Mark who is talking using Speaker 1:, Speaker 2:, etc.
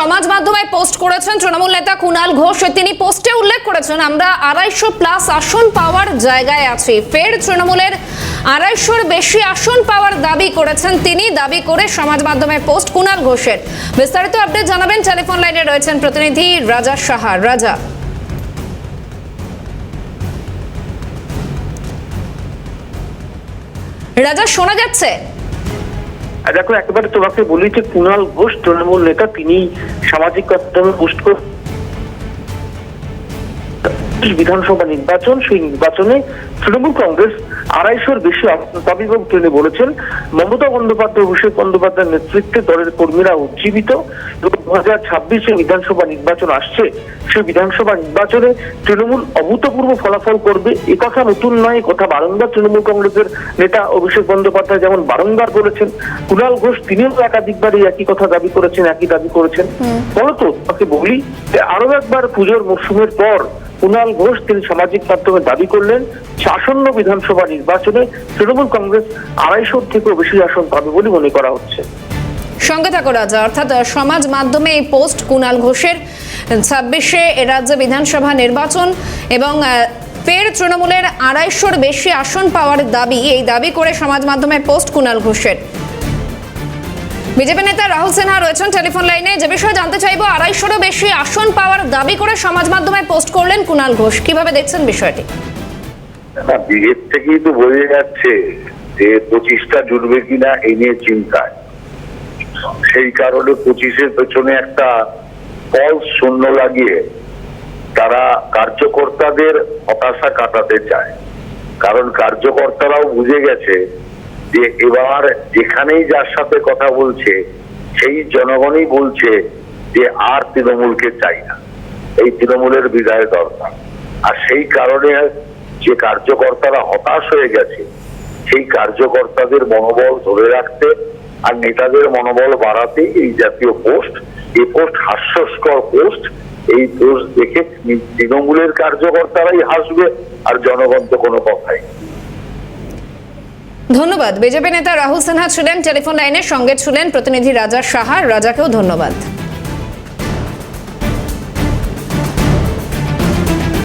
Speaker 1: সমাজ মাধ্যমে পোস্ট করেছেন তৃণমূল নেতা কুণাল ঘোষ তিনি পোস্টে উল্লেখ করেছেন, আমরা আড়াইশো প্লাস আসন পাওয়ার জায়গায় আছি। ফের তৃণমূলের আড়াইশোর বেশি আসন পাওয়ার দাবি করেছেন তিনি, দাবি করে সমাজ মাধ্যমে পোস্ট কুণাল ঘোষের। বিস্তারিত আপডেট জানাবেন, টেলিফোন লাইনে রয়েছেন প্রতিনিধি রাজা সাহা। রাজা। রাজা, শোনা যাচ্ছে?
Speaker 2: দেখো একেবারে তোমাকে বলি যে কুণাল ঘোষ তৃণমূল নেতা তিনি সামাজিক মাধ্যমে পোস্ট বিধানসভা নির্বাচন সেই নির্বাচনে তৃণমূল কংগ্রেস আড়াইশোর বেশি পাবে তিনি বলেছেন মমতা বন্দ্যোপাধ্যায় অভিষেক বন্দ্যোপাধ্যায়ের নেতৃত্বে দলের কর্মীরা উজ্জীবিত এবং দু হাজার ছাব্বিশে বিধানসভা নির্বাচন আসছে। সেই বিধানসভা নির্বাচনে তৃণমূল অভূতপূর্ব ফলাফল করবে। এ কথা নতুন নয় কথা বারংবার তৃণমূল কংগ্রেসের নেতা অভিষেক বন্দ্যোপাধ্যায় যেমন বারংবার বলেছেন কুণাল ঘোষ তিনিও একাধিকবার এই একই কথা দাবি করেছেন একই দাবি করেছেন। ফলত তাকে বলি যে আরও একবার পুজোর মরশুমের পর কুণাল ঘোষ তিনি সামাজিক মাধ্যমে দাবি করলেন যে বিধানসভা নির্বাচনে তৃণমূল কংগ্রেস আড়াইশোর থেকেও বেশি আসন পাবে বলে মনে করা হচ্ছে।
Speaker 1: সঙ্গে থাকো রাজা, অর্থাৎ সমাজ মাধ্যমে এই পোস্ট কুণাল ঘোষের। ছাব্বিশে রাজ্য বিধানসভা নির্বাচন এবং ফের তৃণমূলের আড়াইশোর বেশি আসন পাওয়ার দাবি, এই দাবি করে সমাজ মাধ্যমে পোস্ট কুণাল ঘোষের। বিজেপি নেতা রাহুল সিনহা রয়েছেন টেলিফোন লাইনে। যে বিষয়ে জানতে চাইব, আড়াইশোরও বেশি আসন পাওয়ার দাবি করে সমাজ মাধ্যমে পোস্ট করলেন কুণাল ঘোষ। কীভাবে দেখছেন বিষয়টি?
Speaker 3: বিয়ের থেকেই তো বোঝা যাচ্ছে যে পঁচিশটা জুড়বে কিনা এই নিয়ে চিন্তায়। সেই কারণে পঁচিশের পেছনে একটা ফলস শূন্য লাগিয়ে তারা কার্যকর্তাদের হতাশা কাটাতে চায়। কারণ কার্যকর্তারাও বুঝে গেছে যে এবার যেখানেই যার সাথে কথা বলছে, সেই জনগণই বলছে যে আর তৃণমূলকে চাই না এই তৃণমূলের বিদায় দরকার আর সেই কারণে যে কার্যকর্তারা হতাশ হয়ে গেছে, সেই কার্যকর্তাদের মনোবল ধরে রাখতে আর নেতাদের মনোবল বাড়াতে এই জাতীয় পোস্ট, এই পোস্ট হাস্যস্কর পোস্ট, এই পোস্ট দেখে তৃণমূলের কার্যকর্তারাই হাসবে আর জনগণ তো কোনো কথাই।
Speaker 1: ধন্যবাদ। বিজেপি নেতা রাহুল সিনহা ছিলেন, টেলিফোন লাইনের সঙ্গে ছিলেন প্রতিনিধি রাজা সাহার রাজাকেও ধন্যবাদ।